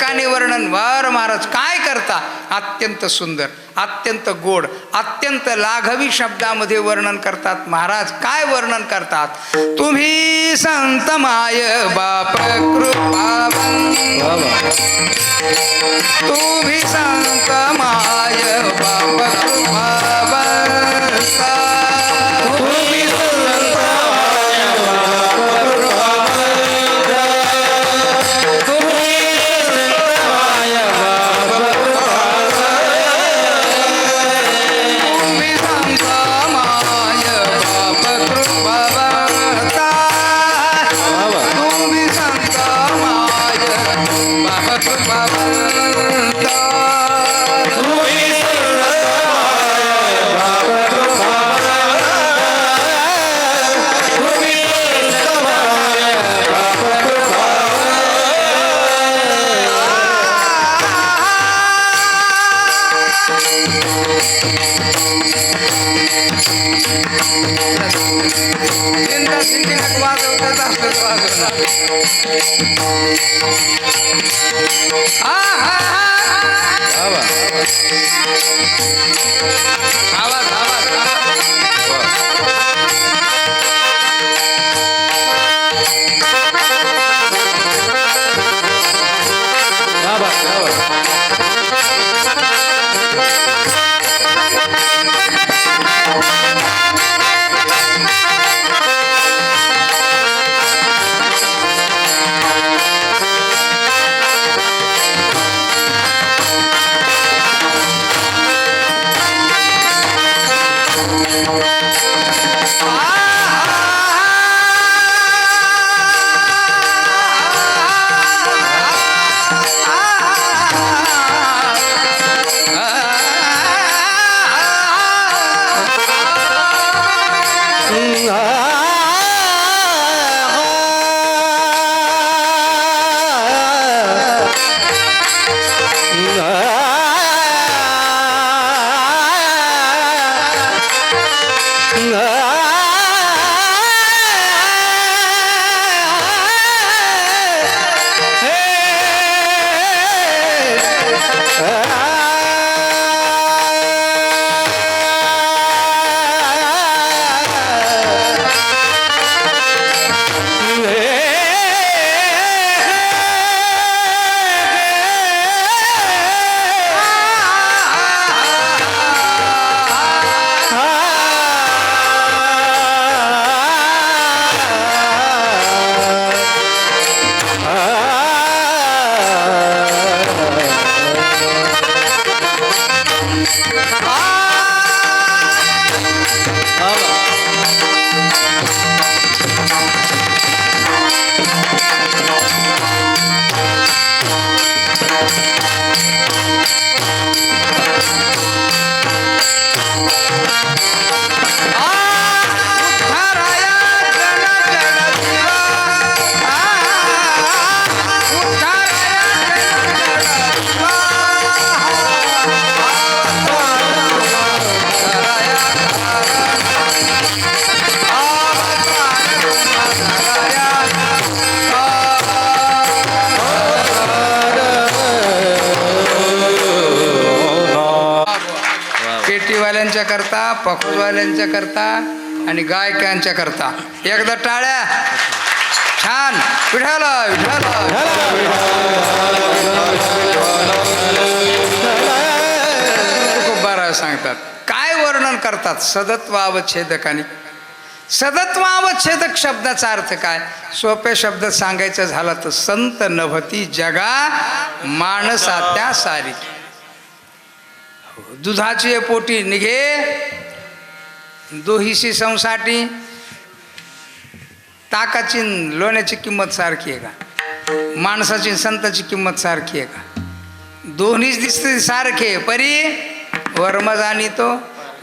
ठिकाणी वर्णन वर महाराज काय करता? अत्यंत सुंदर अत्यंत गोड अत्यंत लाघवी शब्दामध्ये वर्णन करतात महाराज. काय वर्णन करतात? तुम्ही संत माय बाप कृपा तुम्ही संत माय बाप कृपा આવા આવા આવા आ, करता पक्षवाल्यांच्या करता आणि गायकांच्या करता. एकदा टाळ्या. छान. विठाला विठाला खूप बारा सांगतात काय वर्णन करतात सदत्वावच्छेदकानी? सदत्वावच्छेदक शब्दाचा अर्थ काय? सोप्या शब्दात सांगायचं झालं तर संत नभती जगा माणसा त्या सारी. दुधाची पोटी निघे. दोहीशी संसाठी ताकाची लोण्याची किंमत सारखी आहे का? माणसाची संताची किंमत सारखी आहे का? दोन्हीच दिसते सारखे परी वर्म जाणीतो.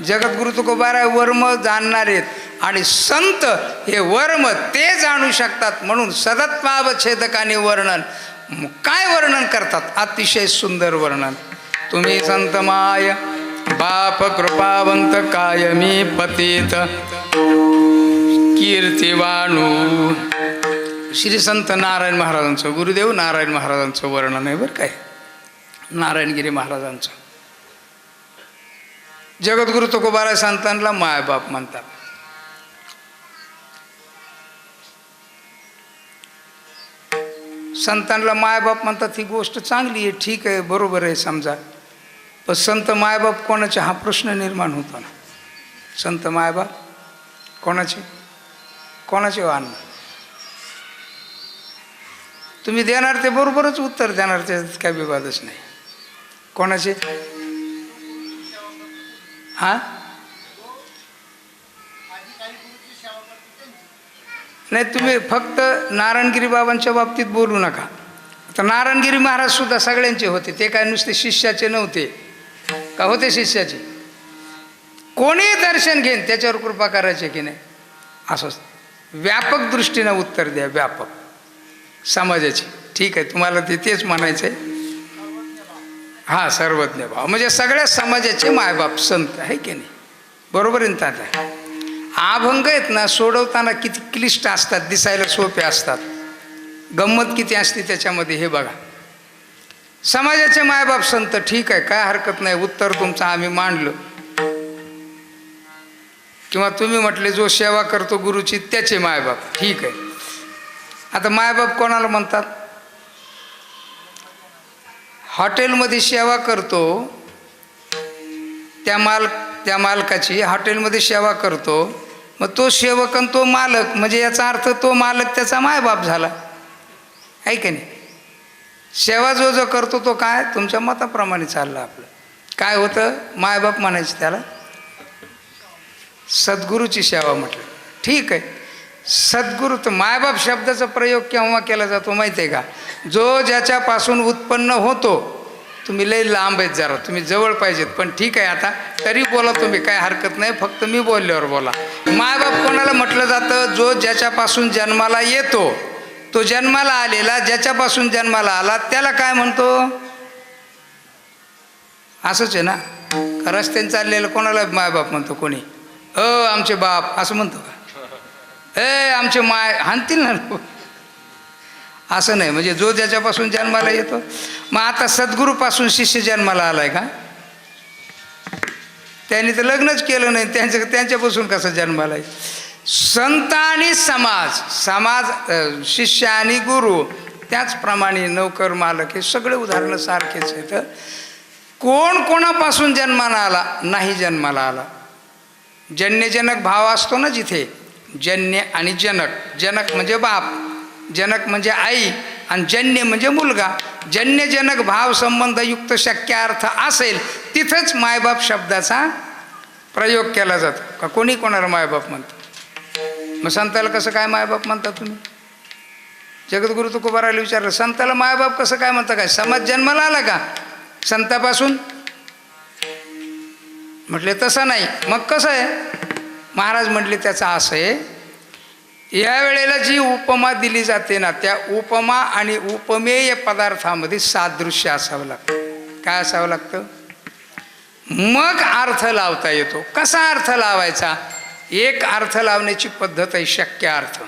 जगद्गुरु तुकोबारा वर्म जाणणार आहेत. आणि संत हे वर्म ते जाणू शकतात म्हणून सदत्वावच्छेदकाने वर्णन. काय वर्णन करतात? अतिशय सुंदर वर्णन. तुम्ही संत माय बाप कृपावंत कायमी पतित. कीर्तिवाणू. श्री संत नारायण महाराजांचं गुरुदेव नारायण महाराजांचं वर्णन आहे बरं काय? नारायणगिरी महाराजांचं. जगद्गुरु तुकोबारा संतांना मायबाप म्हणतात. संतांना मायबाप म्हणतात ही गोष्ट चांगली आहे ठीक आहे बरोबर आहे समजा. पण संत मायबाप कोणाचे? हा प्रश्न निर्माण होतो ना. संत मायबाप कोणाचे? कोणाचे हो वाहन तुम्ही देणार ते बरोबरच उत्तर देणार त्याच्यात काय विवादच नाही. कोणाचे? हा? नाही तुम्ही फक्त नारायणगिरी बाबांच्या बाबतीत बोलू नका. तर नारायणगिरी महाराज सुद्धा सगळ्यांचे होते ते काय नुसते शिष्याचे नव्हते. का होते शिष्याचे? कोणी दर्शन घेईन त्याच्यावर कृपा करायचे की नाही? असं व्यापक दृष्टीनं उत्तर द्या व्यापक. समाजाची. ठीक आहे तुम्हाला ते तेच म्हणायचं आहे हां सर्वज्ञ भाव. म्हणजे सगळ्या समाजाचे मायबाप संत आहे की नाही? बरोबर आहे ना तात्या? अभंग आहेत ना सोडवताना किती क्लिष्ट असतात दिसायला सोपे असतात. गंमत किती असते त्याच्यामध्ये हे बघा. समाजाचे मायबाप संत ठीक आहे काय हरकत नाही. उत्तर तुमचं आम्ही मांडलं. किंवा तुम्ही म्हटले जो सेवा करतो गुरुची त्याचे मायबाप. ठीक आहे. आता मायबाप कोणाला म्हणतात? हॉटेलमध्ये सेवा करतो त्या माल त्या मालकाची हॉटेलमध्ये सेवा करतो मग तो सेवक आणि तो मालक म्हणजे याचा अर्थ तो मालक त्याचा मायबाप झाला. आहे नाही? सेवा जो जो करतो तो काय? तुमच्या मताप्रमाणे चाललं आपलं. काय होतं? मायबाप म्हणायचं त्याला सद्गुरूची सेवा म्हटलं. ठीक आहे. सद्गुरू तर मायबाप शब्दाचा प्रयोग केव्हा केला जातो माहिती आहे का? जो ज्याच्यापासून उत्पन्न होतो तुम्ही लई लांब आहेत जरा तुम्ही जवळ पाहिजेत पण ठीक आहे आता तरी बोला तुम्ही काय हरकत नाही फक्त मी बोलल्यावर बोला. मायबाप कोणाला म्हटलं जातं? जो ज्याच्यापासून जन्माला येतो तो जन्माला आलेला ज्याच्यापासून जन्माला आला त्याला काय म्हणतो? असंच आहे ना? का रस्त्याने चाललेलं कोणाला मायबाप म्हणतो? कोणी? अ आमचे बाप असं म्हणतो का? ए आमचे माय हाणतील ना? असं नाही म्हणजे जो ज्याच्यापासून जन्माला येतो. मग आता सद्गुरूपासून शिष्य जन्माला आलाय का? त्यांनी तर लग्नच केलं नाही त्यांचं त्यांच्यापासून कसं जन्माला आहे संत आणि समाज समाज शिष्य आणि गुरु त्याचप्रमाणे नोकर मालक हे सगळे उदाहरणं सारखेच आहेत. कोण कोणापासून जन्माला आला? नाही जन्माला आला. जन्यजनक भाव असतो ना जिथे? जन्य आणि जनक. जनक म्हणजे बाप जनक म्हणजे आई आणि जन्य म्हणजे मुलगा. जन्यजनक भाव संबंधयुक्त शक्य अर्थ असेल तिथंच मायबाप शब्दाचा प्रयोग केला जातो. का कोणी कोणाला मायबाप म्हणतो? मग संताला कसं काय मायबाप म्हणता तुम्ही? जगद्गुरु तुकोबाराला विचारलं संताला मायबाप कसं काय म्हणता काय? समाज जन्माला आला का? संतापासून? म्हटले तसं नाही. मग कसं आहे? महाराज म्हटले त्याचा असं आहे. या वेळेला जी उपमा दिली जाते ना त्या उपमा आणि उपमेय पदार्थामध्ये सादृश्य असावं लागतं. काय असावं लागतं? मग अर्थ लावता येतो. कसा अर्थ लावायचा? एक अर्थ लावण्याची पद्धत आहे शक्य अर्थ.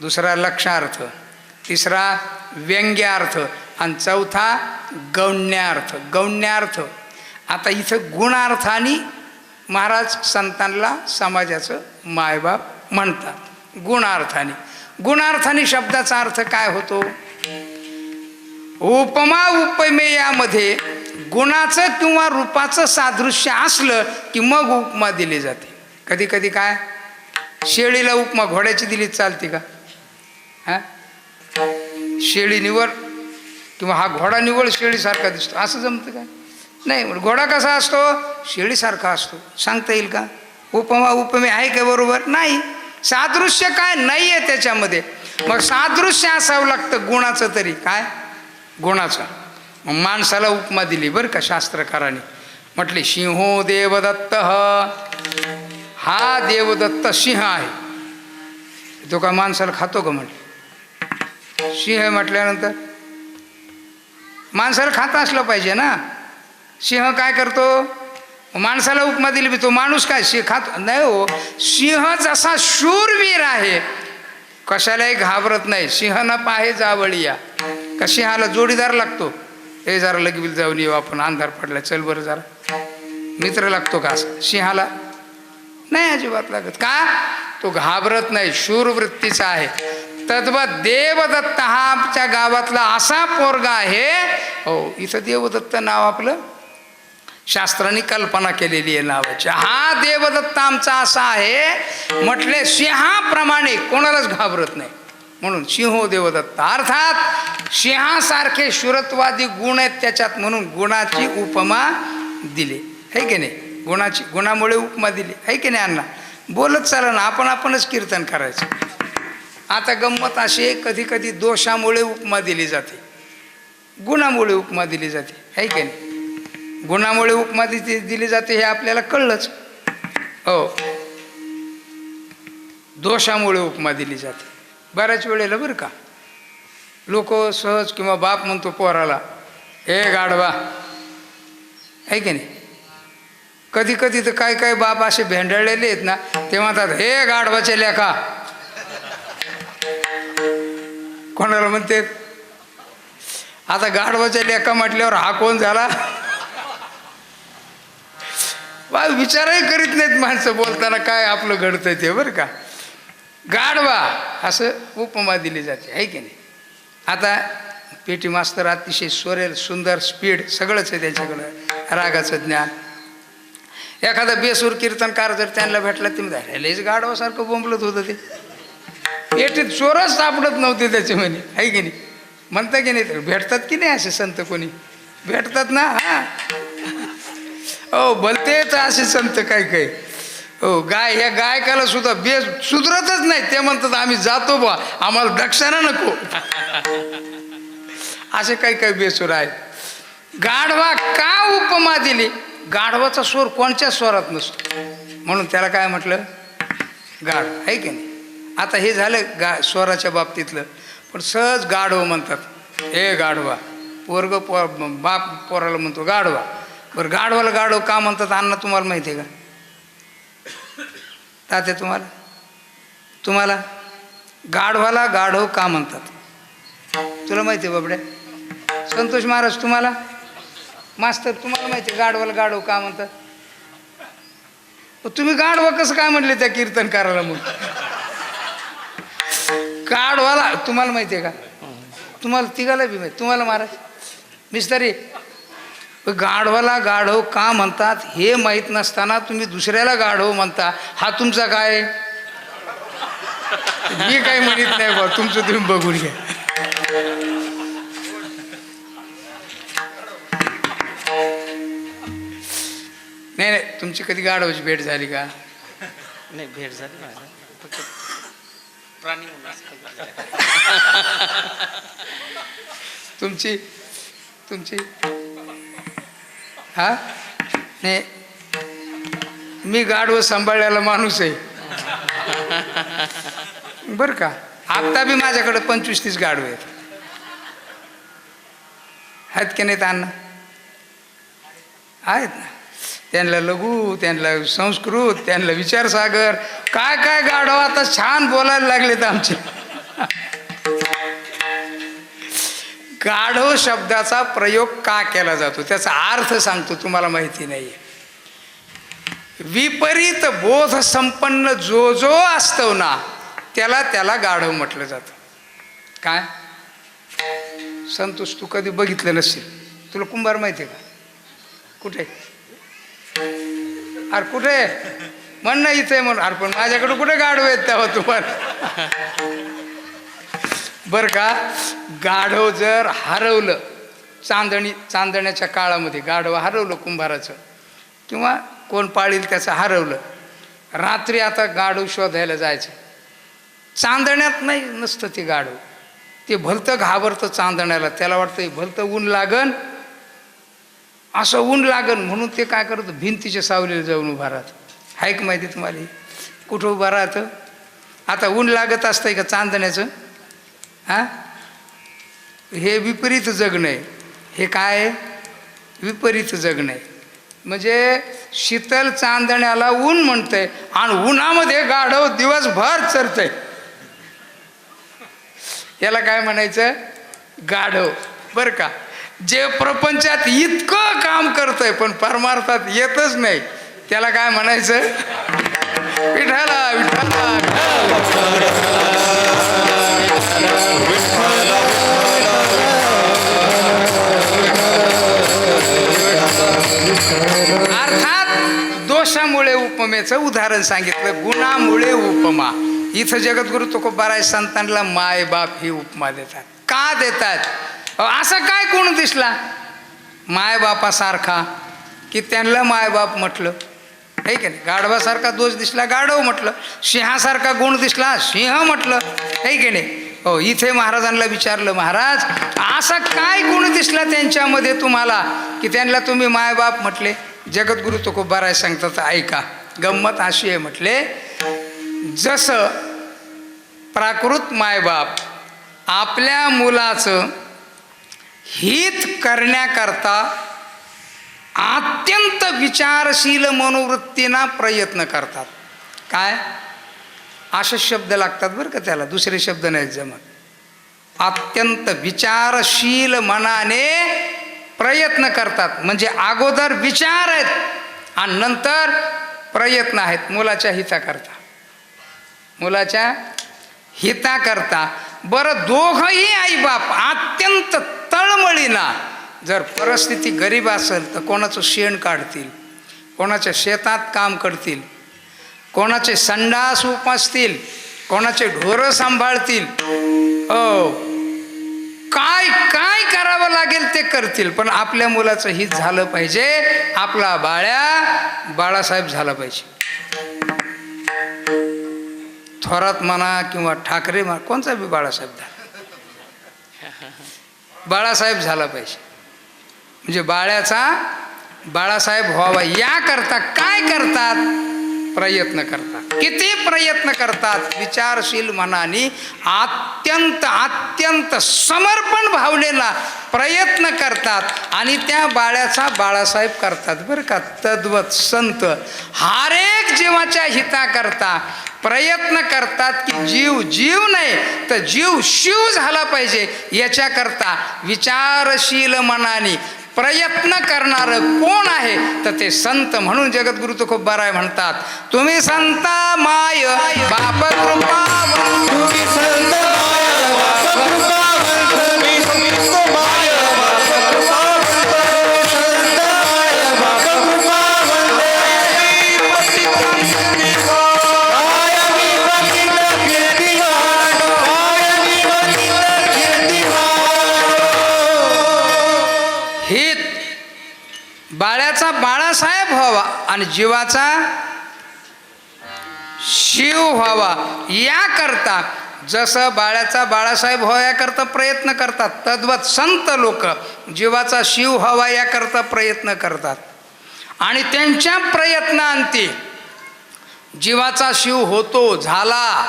दुसरा लक्षार्थ. तिसरा व्यंग्यार्थ. आणि चौथा गौण्यार्थ. गौण्यार्थ. आता इथं गुणार्थाने महाराज संतांना समाजाचं मायबाप म्हणतात. गुणार्थाने. गुणार्थाने शब्दाचा अर्थ काय होतो? उपमा उपमेयामध्ये गुणाचं किंवा रूपाचं सादृश्य असलं की मग उपमा दिली जाते. कधी कधी काय? शेळीला उपमा घोड्याची दिली चालते का? हां? शेळी निवड किंवा हा घोडा निवड शेळीसारखा दिसतो. असं जमतं काय नाही मग घोडा कसा असतो? शेळीसारखा असतो. सांगता येईल का? उपमा उपमे आहे का बरोबर? नाही. सादृश्य काय? नाही आहे त्याच्यामध्ये. मग सादृश्य असावं लागतं गुणाचं तरी. काय? गुणाचं. मग माणसाला उपमा दिली बरं का शास्त्रकाराने. म्हटले सिंहो देवदत्त हा देवदत्त सिंह आहे. तो का माणसाला खातो का म्हटलं? सिंह म्हटल्यानंतर माणसाला खाता असलं पाहिजे ना. सिंह काय करतो? माणसाला उपमा दिली तो माणूस काय सिंह खातो? नाही हो सिंह जसा शूरवीर आहे. कशालाही घाबरत नाही. सिंह न पाहे जावळिया. का सिंहाला जोडीदार लागतो? हे जरा लगील जाऊन येऊ आपण. अंधार पडला. चल बरं जरा. मित्र लागतो का सिंहाला नाही अजिबात लागत. का? तो घाबरत नाही शूरवृत्तीचा आहे. तद्वत देवदत्त हा आमच्या गावातला असा पोरगा आहे. हो इथं देवदत्त नाव आपलं? शास्त्रांनी कल्पना केलेली आहे नावाची. हा देवदत्त आमचा असा आहे. म्हटले सिंहाप्रमाणे कोणालाच घाबरत नाही. म्हणून सिंहो देवदत्त. अर्थात सिंहासारखे शुरत्वादी गुण आहेत त्याच्यात म्हणून गुणाची उपमा दिली. है की नाही? गुणाची गुणामुळे उपमा दिली. आहे की नाही अण्णा? बोलत चाला ना आपण आपणच कीर्तन करायचं. आता गंमत अशी आहे कधी कधी दोषामुळे उपमा दिली जाते. गुणामुळे उपमा दिली जाते. है की नाही? गुणामुळे उपमा दिली दिली जाते हे आपल्याला कळलंच. हो. दोषामुळे उपमा दिली जाते. बऱ्याच वेळेला बरं का? लोक सहज किंवा बाप म्हणतो पोराला हे गाढवा. आहे की नाही? कधी कधी तर काय काय बाप असे भेंडळलेले आहेत ना ते म्हणतात हे गाढवाचे लेखा कोणाला म्हणते? आता गाढवाच्या लेखा म्हटल्यावर हा कोण झाला? बा विचारही करीत नाहीत माणसं बोलताना काय आपलं घडतंय ते बरं का? गाढवा असं उपमा दिली जाते आहे की नाही? आता पेटी मास्तर अतिशय सोरेल सुंदर स्पीड सगळंच आहे त्याच्याकडं रागाचं ज्ञान. एखादा बेसूर कीर्तनकार जर त्यांना भेटला ते म्हणतात लईच गाढवासारखं बोंबलत होतं ते. पेटीत चोरच सापडत नव्हते त्याचे म्हणे. आहे की नाही? म्हणता की नाही तर भेटतात की नाही असे संत कोणी? भेटतात ना हा. हो भलतेच असे संत काय काय? हो गाय ह्या गायकाला सुद्धा बेस सुधरतच नाही. ते म्हणतात आम्ही जातो बा आम्हाला दक्षिणा नको. असे काही काही बेसूर आहेत. गाढवा का उपमा दिली? गाढवाचा स्वर कोणत्याच स्वरात नसतो. म्हणून त्याला काय म्हटलं? गाढ. आहे की नाही? आता हे झालं गा स्वराच्या बाबतीतलं. पण सहज गाढव म्हणतात. हे गाढवा. पोरग पो बाप पोराला म्हणतो गाढवा. बरं गाढवाला गाढव का म्हणतात अण्णा तुम्हाला माहिती आहे का? तात्या तुम्हाला? तुम्हाला? गाढवाला गाढव का म्हणतात? तुला माहिती आहे बाबड्या? संतोष महाराज तुम्हाला? मास्तर तुम्हाला माहिती आहे गाढवाला गाढव का म्हणतात? तुम्ही गाढवा कसं काय म्हणले त्या कीर्तनकाराला मग? गाढवाला तुम्हाला माहिती आहे का? तुम्हाला तिघाला बी माहिती. तुम्हाला महाराज मिस्तारी गाढवाला गाढव का म्हणतात हे माहीत नसताना तुम्ही दुसऱ्याला गाढव म्हणता. हा तुमचा काय? मी काही म्हणत नाही बा तुमचं तुम्ही बघून घ्या. नाही नाही तुमची कधी गाढवाची भेट झाली का? नाही भेट झाली फक्त प्राणी. तुमची तुमची हा? नाही मी गाढवं सांभाळलेला माणूस आहे. बरं का? आत्ता बी माझ्याकडे पंचवीस तीस गाढवे आहेत. आहेत की नाहीत अण्णा? आहेत ना? त्यांना लघु त्यांना संस्कृत त्यांना विचारसागर. काय काय गाढव आता छान बोलायला लागलेत आमचे. गाढव शब्दाचा प्रयोग का केला जातो? त्याचा अर्थ सांगतो तुम्हाला माहिती नाही विपरीत बोध संपन्न जो जो असतो ना त्याला त्याला गाढव म्हटलं जातं. काय? संतोष तू कधी बघितलं नसेल तुला कुंभार माहिती आहे का? कुठे? अरे कुठे? म्हण ना इथे म्हणून अरे पण माझ्याकडे कुठे गाढव आहेत तेव्हा हो तुम्हाला? बरं का? गाढव जर हरवलं चांदणी चांदण्याच्या काळामध्ये गाढव हरवलं कुंभाराचं किंवा कोण पाळील त्याचं हरवलं रात्री आता गाढव शोधायला जायचं. चांदण्यात नाही नसतं ते गाढव. ते भलतं घाबरतं चांदण्याला. त्याला वाटतं भलतं ऊन लागन असं ऊन लागन म्हणून ते काय करतं भिंतीच्या सावलीला जाऊन उभा राहतं. आहे का माहिती तुम्हाला? कुठं उभा राहतं? आता ऊन लागत असतंय का चांदण्याचं? हां? हे विपरीत जगणं आहे. हे काय? विपरीत जगणं आहे. म्हणजे शीतल चांदण्याला ऊन म्हणतंय आणि उन्हामध्ये गाढव दिवसभर चरतंय. याला काय म्हणायचं? गाढव. बरं का? जे प्रपंचात इतकं काम करतंय पण परमार्थात येतच नाही. त्याला काय म्हणायचं? विठाला विठाला अर्थात दोषामुळे उपमेचं उदाहरण सांगितलं गुणामुळे उपमा. इथं जगद्गुरु तुकोबाराय संतांना माय बाप ही उपमा देतात. का देतात? असा काय गुण दिसला? मायबापासारखा की त्यांना मायबाप म्हटलं. आहे की नाही? गाढवासारखा दोष दिसला गाढव म्हटलं. सिंहासारखा गुण दिसला सिंह म्हटलं. आहे की नाही? हो इथे महाराजांना विचारलं महाराज असा काय गुण दिसला त्यांच्यामध्ये तुम्हाला की त्यांना तुम्ही मायबाप म्हटले? जगद्गुरु तुकोबाराय सांगतात ऐका गंमत अशी आहे म्हटले जसं प्राकृत मायबाप आपल्या मुलाचं हित करण्याकरता अत्यंत विचारशील मनोवृत्तीना प्रयत्न करतात. काय? असे शब्द लागतात बरं का त्याला दुसरे शब्द नाहीत जमत. अत्यंत विचारशील मनाने प्रयत्न करतात. म्हणजे अगोदर विचार आहेत आणि नंतर प्रयत्न आहेत. मुलाच्या हिताकरता. मुलाच्या हिताकरता. बरं दोघंही आईबाप अत्यंत तळमळीना जर परिस्थिती गरीब असेल तर कोणाचं शेण काढतील कोणाच्या शेतात काम करतील कोणाचे संडास उपसतील कोणाचे ढोरं सांभाळतील हो काय काय करावं लागेल ते करतील पण आपल्या मुलाचं हित झालं पाहिजे आपला बाळ्या बाळासाहेब झाला पाहिजे. थोरात म्हणा किंवा ठाकरे म्हणा कोणचा बी बाळासाहेब झाला. बाळासाहेब झाला पाहिजे. म्हणजे बाळ्याचा बाळासाहेब व्हावा याकरता काय करतात? प्रयत्न करतात. किती प्रयत्न करतात? विचारशील मनाने अत्यंत अत्यंत समर्पण भावनेला प्रयत्न करतात आणि त्या बाळ्याचा बाळासाहेब करतात. बरं का? तद्वत संत. हरेक जीवाच्या हिताकरता प्रयत्न करतात की जीव जीव नाही तर जीव शिव झाला पाहिजे. याच्याकरता विचारशील मनाने प्रयत्न करणार कोण आहे? तर ते संत म्हणून जगद्गुरु तुकोबाराय म्हणतात. तुम्ही संत माय बाप कृपा आणि जीवाचा शिव व्हावा. याकरता जसं बाळ्याचा बाळासाहेब व्हाव्याकरता प्रयत्न करतात तद्वत संत लोक जीवाचा शिव व्हावा याकरता प्रयत्न करतात. आणि त्यांच्या प्रयत्नांती जीवाचा शिव होतो झाला.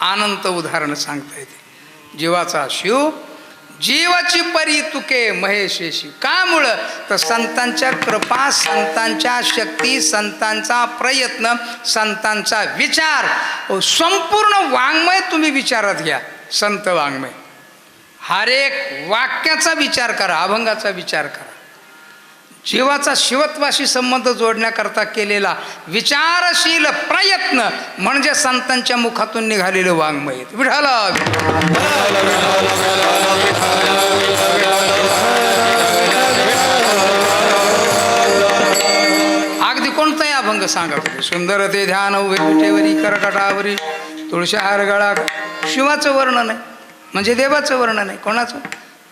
आनंद उदाहरण सांगता येते. जीवाचा शिव जीवाची परी तुके महेशेशी. का मुळं तर संतांच्या कृपा संतांच्या शक्ती संतांचा प्रयत्न संतांचा विचार संपूर्ण वाङ्मय तुम्ही विचारात घ्या संत वाङ्मय. हर एक वाक्याचा विचार करा अभंगाचा विचार करा. जीवाचा शिवत्वाशी संबंध जोडण्याकरता केलेला विचारशील प्रयत्न म्हणजे संतांच्या मुखातून निघालेलं वाङ्मय विढाला अगदी कोणताही अभंग सांगा सुंदर ते ध्यान उभे विठेवरी करकटावरी तुळशीहार गळा. शिवाचं वर्णन आहे. म्हणजे देवाचं वर्णन आहे. कोणाचं?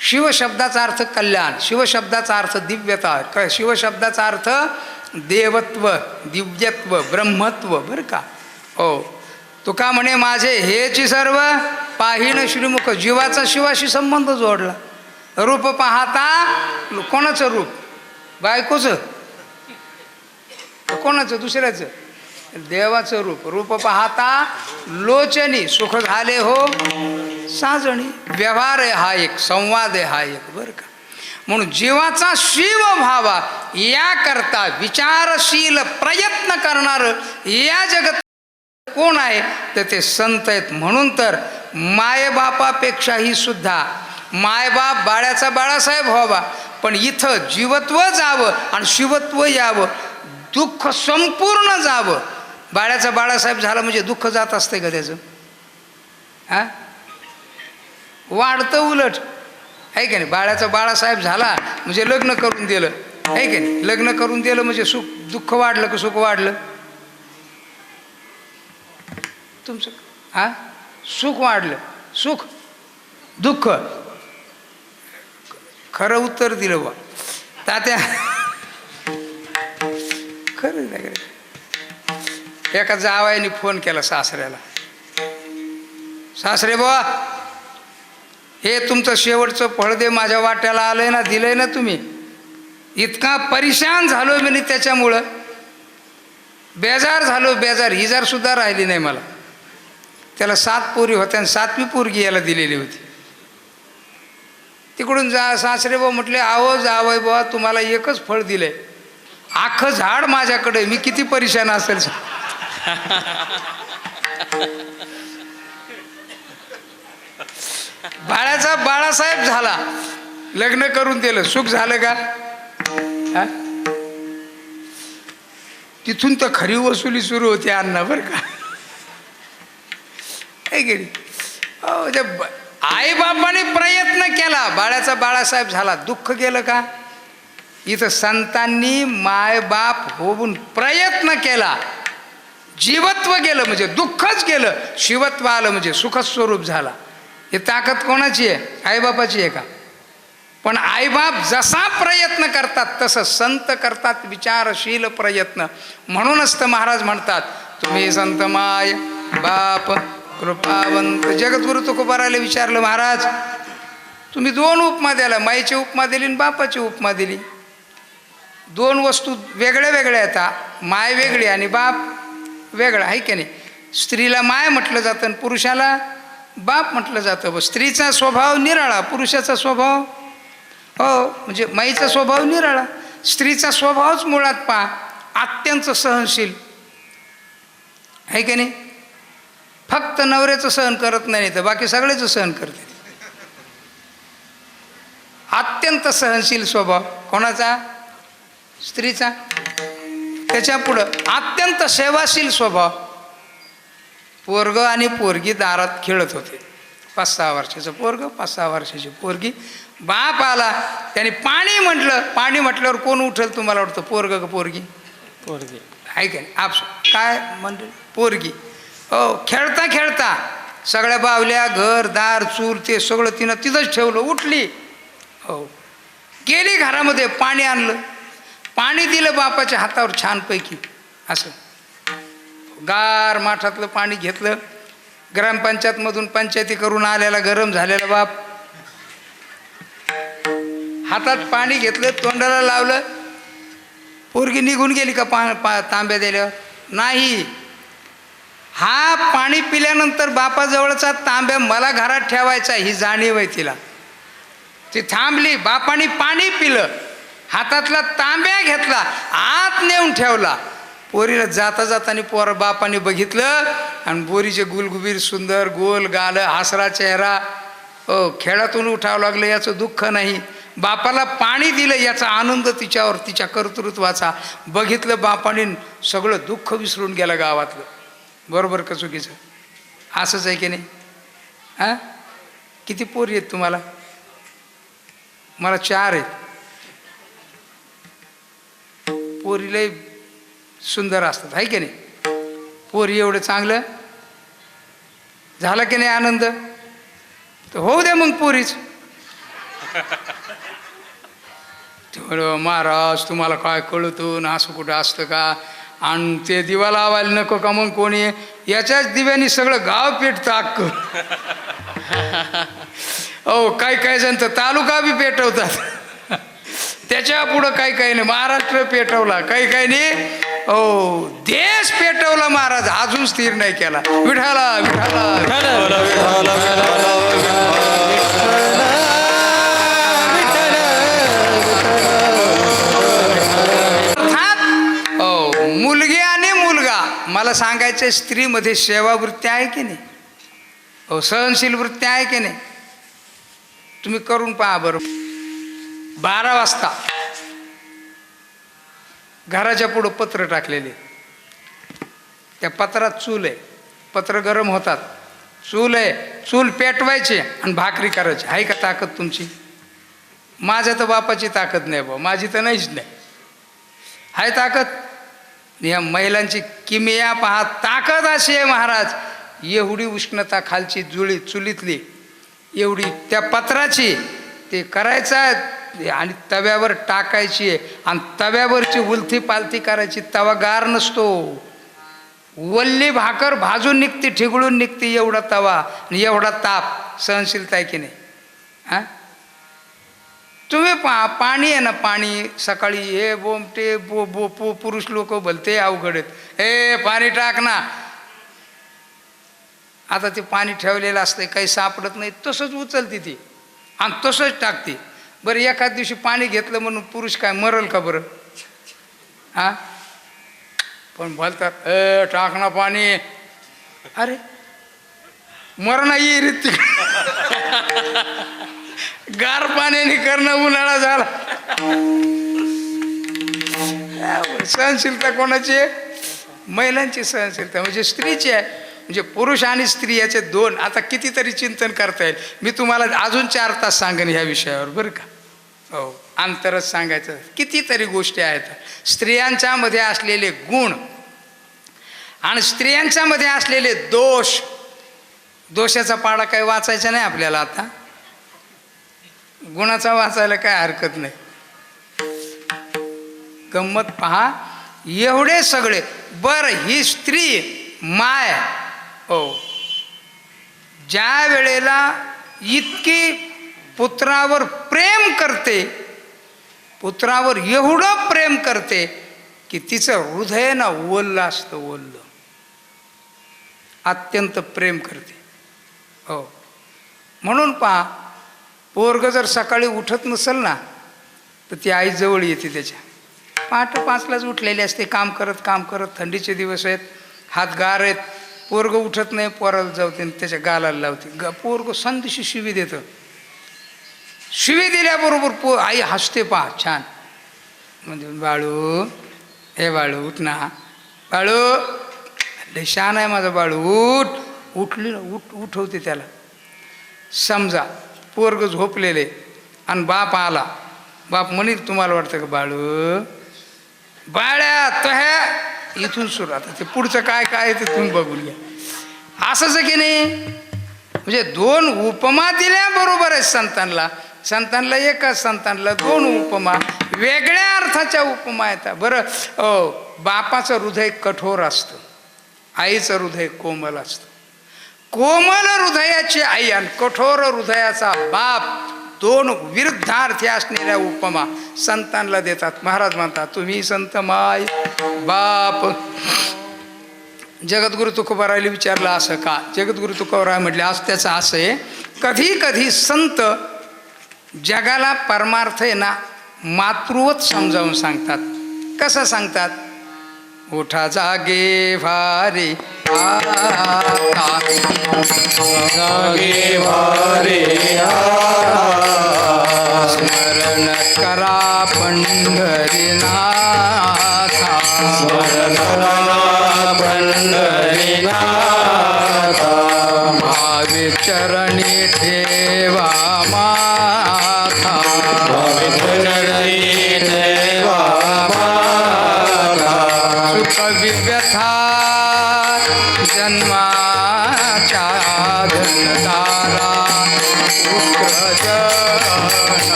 शिवशब्दाचा अर्थ कल्याण शिवशब्दाचा अर्थ दिव्यता क शिवशब्दाचा अर्थ देवत्व दिव्यत्व ब्रह्मत्व बरं का? हो. तुका म्हणे माझे हेची सर्व पाहिण श्रीमुख जीवाचा शिवाशी संबंध जोडला. रूप पाहता कोणाचं रूप? बायकोचं? कोणाचं? दुसऱ्याचं? देवाचं रूप. रूप पाहता लोचनी सुख झाले हो साजणी व्यवहार आहे हा एक संवाद आहे हा एक बरं का? म्हणून जीवाचा शिव व्हावा याकरता विचारशील प्रयत्न करणारं या जगत कोण आहे? तर ते संत आहेत. म्हणून तर मायबापापेक्षाही सुद्धा मायबाप बाळ्याचा बाळासाहेब व्हावा पण इथं जीवत्व जावं आणि शिवत्व यावं दुःख संपूर्ण जावं. बाळ्याचा बाळासाहेब झाला म्हणजे दुःख जात असते का त्याचं? हा? वाढतं उलट. आहे का नाही? बाळाचा बाळासाहेब झाला म्हणजे लग्न करून दिलं. आहे का नाही? लग्न करून दिलं म्हणजे सुख दुःख वाढलं का सुख वाढलं? तुमचं हा? सुख वाढलं. सुख दुःख. खरं उत्तर दिलं बा तात्या खरं नाही एका जावायने फोन केला सासऱ्याला. सासरे बुवा हे तुमचं शेवटचं फळ दे माझ्या वाट्याला आलं ना दिलंय ना तुम्ही. इतका परेशान झालो मी त्याच्यामुळं. बेजार झालो बेजार. हिजार सुद्धा राहिली नाही मला. त्याला सात पोरी होत्या आणि सातवी पोरगी याला दिलेली होती. तिकडून जा सासरे बुवा म्हटले आहो जावय बाबा तुम्हाला एकच फळ दिलंय. आखं झाड माझ्याकडे मी किती परेशान असेल. बाळाचा बाळासाहेब झाला. लग्न करून दिलं. सुख झालं का? तिथून तर खरी वसुली सुरू होती अण्णा बरं का? आहे की प्रयत्न केला. बाळाचा बाळासाहेब झाला. दुःख गेलं का? इथं संतांनी मायबाप होऊन प्रयत्न केला. जीवत्व गेलं म्हणजे दुःखच गेलं. शिवत्व आलं म्हणजे सुखस्वरूप झाला. हे ताकद कोणाची आहे? आईबापाची आहे का? पण आईबाप जसा प्रयत्न करतात तसं संत करतात विचारशील प्रयत्न. म्हणूनच तर महाराज म्हणतात तुम्ही संत माय बाप कृपावंत. जगद्गुरु तुकोबाराला विचारलं महाराज तुम्ही दोन उपमा द्याला माईची उपमा दिली आणि बापाची उपमा दिली. दोन वस्तू वेगळ्या वेगळ्या येतात माय वेगळी आणि बाप वेगळा आहे की नाही? स्त्रीला माय म्हटलं जातं आणि पुरुषाला बाप म्हटलं जातं व स्त्रीचा स्वभाव निराळा पुरुषाचा स्वभाव हो म्हणजे माईचा स्वभाव निराळा. स्त्रीचा स्वभावच मुळात पहा अत्यंत सहनशील. आहे की नाही? फक्त नवऱ्याचं सहन करत नाही तर बाकी सगळ्याचं सहन करते. अत्यंत सहनशील स्वभाव. कोणाचा? स्त्रीचा. त्याच्या पुढं अत्यंत सेवाशील स्वभाव. पोरग आणि पोरगी दारात खेळत होते. पाच सहा वर्षाचं पोरग पाच सहा वर्षाची पोरगी. बाप आला त्याने पाणी म्हटलं पाणी म्हटल्यावर कोण उठल तुम्हाला वाटतं पोरग का पोरगी? पोरगी. आहे का आप काय म्हणते पोरगी. हो खेळता खेळता सगळ्या बावल्या घर दार चूल ते सगळं तिनं तिथंच ठेवलं उठली. हो. गेली घरामध्ये पाणी आणलं. पाणी दिलं बापाच्या हातावर छानपैकी. असं. गार माठातलं पाणी घेतलं. ग्रामपंचायतमधून पंचायती करून आलेला गरम झालेला बाप. हातात पाणी घेतलं तोंडाला लावलं. पोरगी निघून गेली का पा पा तांब्या दिल्यावर नाही. हा पाणी पिल्यानंतर बापाजवळचा तांब्या मला घरात ठेवायचा ही जाणीव आहे तिला. ती थांबली बापाने पाणी पिलं. हातातला तांब्या घेतला आत नेऊन ठेवला. पोरीला जाता जाताना पोर बापाने बघितलं आणि पोरीचे गुलगुबीर सुंदर गोल गाल हासरा चेहरा. ओ खेळातून उठावं लागलं याचं दुःख नाही. बापाला पाणी दिलं याचा आनंद तिच्यावर तिच्या कर्तृत्वाचा. बघितलं बापाने सगळं दुःख विसरून गेलं गावातलं. बरोबर का चुकीचं? असंच आहे की नाही? हां? किती पोरी आहेत तुम्हाला? मला चार आहेत. पोरीला सुंदर असतात आहे की नाही? पोरी एवढं चांगलं? झाला की नाही आनंद? तर होऊ दे मग पोरीच. महाराज तुम्हाला काय कळतो? ना असं कुठं असतं का? आणि ते दिवा लावायला नको का मग कोणी? याच्याच दिव्याने सगळं गाव पेटतं अक्क हो काही काही जण तर तालुका बी पेटवतात. त्याच्या पुढं काही काही नाही. महाराष्ट्र पेटवला. काही काही नाही. हो देश पेटवला महाराज अजून स्थिर नाही केला. विठाला विठाला हो मुलगी आणि मुलगा. मला सांगायचं स्त्रीमध्ये सेवावृत्ती आहे की नाही? हो सहनशील वृत्ती आहे की नाही? तुम्ही करून पहा बरं. बारा वाजता. घराच्या पुढं पत्र टाकलेले. त्या पत्रात चूल आहे. पत्र गरम होतात. चूल आहे. चूल पेटवायची आणि भाकरी करायची. आहे का ताकद तुमची? माझ्या तर बापाची ताकद नाही बा माझी तर नाहीच नाही. आहे ताकद? या महिलांची किमिया पहा. ताकद अशी आहे महाराज. एवढी उष्णता खालची जुळी चुलीतली एवढी त्या पत्राची ते करायचं आहे. आणि तव्यावर टाकायची आहे. आणि तव्यावरची उलथी पालथी करायची तवा गार नसतो. वल्ली भाकर भाजून निघते ठिगळून निघते एवढा तवा आणि एवढा ताप. सहनशीलता आहे की नाही? हां? तुम्ही पा पाणी आहे ना पाणी. सकाळी हे बोमटे बो बो पो पुरुष लोक भलते अवघड आहेत. हे पाणी टाक ना. आता ते पाणी ठेवलेलं असतं काही सापडत नाही. तसंच उचलते ती. आणि तसंच टाकते. बरं एखाद दिवशी पाणी घेतलं म्हणून पुरुष काय मरल का बरं? हां? पण बोलतात ए टाकणं पाणी. अरे मरण येईल रे गार पाण्याने करणं उन्हाळा झाला. सहनशीलता कोणाची आहे? महिलांची सहनशीलता म्हणजे स्त्रीची आहे. म्हणजे पुरुष आणि स्त्री याचे दोन. आता कितीतरी चिंतन करता येईल. मी तुम्हाला अजून चार तास सांगेन ह्या विषयावर बरं का? हो अंतरच सांगायचं. कितीतरी गोष्टी आहेत. स्त्रियांच्यामध्ये असलेले गुण आणि स्त्रियांच्यामध्ये असलेले दोष. दोषाचा पाडा काही वाचायचा नाही आपल्याला आता. गुणाचा वाचायला काय हरकत नाही. गंमत पहा. एवढे सगळे. बरं ही स्त्री माय हो. ज्या वेळेला इतकी पुत्रावर प्रेम करते पुत्रावर एवढं प्रेम करते की तिचं हृदय ना ओललं असतं ओललं अत्यंत प्रेम करते. हो. म्हणून पहा पोरग जर सकाळी उठत नसेल ना तर ती आई जवळ येते त्याच्या. पहाटे पाचलाच उठलेली असते काम करत काम करत थंडीचे दिवस आहेत हात गार आहेत पोरग उठत नाही पोराला जावते आणि त्याच्या गालाला लावते. ग पोरग संदिशी शिवी देतं. शिवी दिल्याबरोबर पो आई हसते पहा छान. म्हणजे बाळू हे बाळू उठ ना. बाळू लय शान आहे माझा बाळू उठ. उठली ना उठ उठवते त्याला. समजा पोरग झोपलेले आणि बाप आला. बाप म्हणील तुम्हाला वाटतं का बाळू? बाळ्या तो हे इथून सुरू. आता ते पुढचं काय काय आहे ते तुम्ही बघून घ्या. असंच की नाही म्हणजे दोन उपमा दिल्या बरोबर आहे संतांना संतांना एकाच संतांना दोन उपमा. वेगळ्या अर्थाच्या उपमा येतात बरं अ, बापाचं हृदय कठोर असतं. आईचं हृदय कोमल असतं. कोमल हृदयाची आई आणि कठोर हृदयाचा बाप दोन विरुद्धार्थी असणाऱ्या उपमा संतांना देतात महाराज म्हणतात तुम्ही संत माय बाप जगद्गुरु तुकोबारायला विचारलं असं का जगद्गुरु तुकोबाराय म्हटले आज त्याचं असं आहे कधी कधी संत जगाला परमार्थ आहे ना मातृवत समजावून सांगतात कसं सांगतात उठा जागे भारे जागे हरे